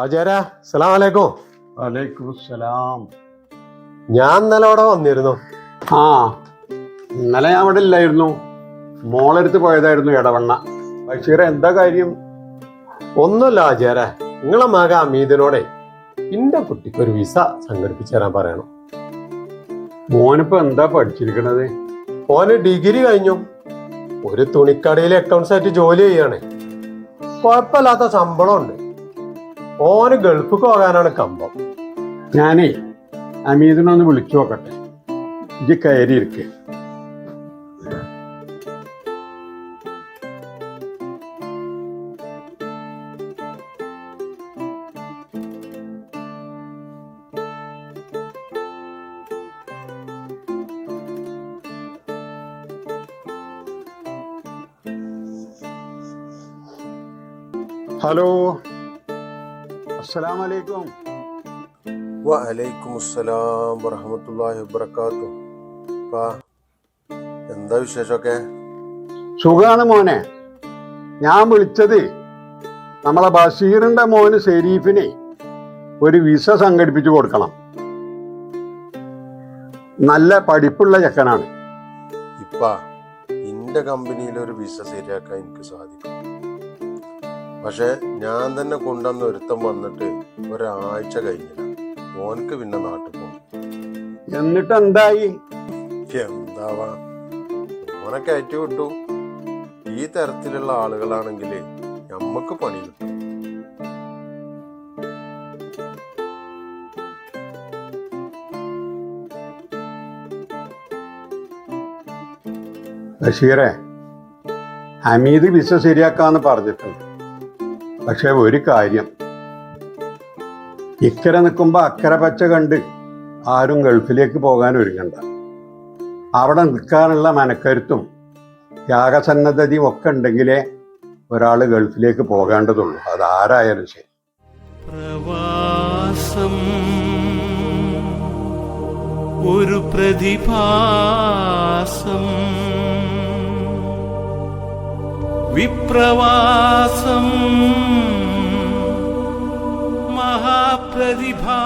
ആചാരാ സലാം അലൈക്കും വലൈക്കും സലാം ഞാൻ ഇന്നലെ അവിടെ വന്നിരുന്നു. ആ ഇന്നലെ ഞാൻ അവിടെ ഇല്ലായിരുന്നു. മോളെടുത്ത് പോയതായിരുന്നു ഇടവണ്ണ പക്ഷേ എന്താ കാര്യം? ഒന്നുമല്ല ആചാര നിങ്ങളെ മക അമീദിനോടെ എന്റെ കുട്ടിക്ക് ഒരു വിസ സംഘടിപ്പിച്ചു തരാൻ പറയണം. മോനിപ്പോ എന്താ പഠിച്ചിരിക്കണത്? ഓന് ഡിഗ്രി കഴിഞ്ഞു. ഒരു തുണിക്കടയിൽ അക്കൗണ്ട്സ് ആയിട്ട് ജോലി ചെയ്യാണ്. കുഴപ്പമില്ലാത്ത ശമ്പളം ഉണ്ട് ഓന് ഗൾഫ് പോകാനാണ് കമ്പം. ഞാനേ അമീദിനൊന്ന് വിളിച്ചു നോക്കട്ടെ. ഇത് കയറി ഇരിക്ക. ഹലോ. അസ്സലാമു അലൈക്കും വലൈക്കും അസ്സലാം വറഹമത്തല്ലാഹി വബർക്കാത്തു പാ എന്താ വിശേഷമൊക്കെ? സുഖാണ് മോനെ. ഞാൻ വിളിച്ചത് നമ്മളെ ബഷീറിന്റെ മോന് ഷെരീഫിനെ ഒരു വിസ സംഘടിപ്പിച്ചു കൊടുക്കണം. നല്ല പഠിപ്പുള്ള ചെക്കനാണ്. ഇപ്പ ഇന്റെ കമ്പനിയിൽ ഒരു വിസ ശരിയാക്കാൻ എനിക്ക് സാധിക്കും. പക്ഷെ ഞാൻ തന്നെ കൊണ്ടുവന്ന ഒരുത്തം വന്നിട്ട് ഒരാഴ്ച കഴിഞ്ഞില്ല. ഓനക്ക് പിന്നെ നാട്ടിൽ പോകും എന്നിട്ട് എന്തായി എന്താവാ? ഓനെ കയറ്റി വിട്ടു. ഈ തരത്തിലുള്ള ആളുകളാണെങ്കിൽ നമ്മക്ക് പണി കിട്ടും. ബഷീറെ ഹമീദ് വിസ ശരിയാക്കാന്ന് പറഞ്ഞിട്ടുണ്ട്. പക്ഷെ ഒരു കാര്യം. ഇക്കരെ നിൽക്കുമ്പോൾ അക്കരെ പച്ച കണ്ട് ആരും ഗൾഫിലേക്ക് പോകാൻ ഒരുങ്ങണ്ട. അവിടെ നിൽക്കാനുള്ള മനക്കരുത്തും ത്യാഗസന്നദ്ധതയും ഒക്കെ ഉണ്ടെങ്കിലേ ഒരാൾ ഗൾഫിലേക്ക് പോകേണ്ടതുള്ളൂ. അത് ആരായാലും ശരി. പ്രവാസം ഒരു പ്രതിഭാസം. विप्रवासम् महाप्रतिभा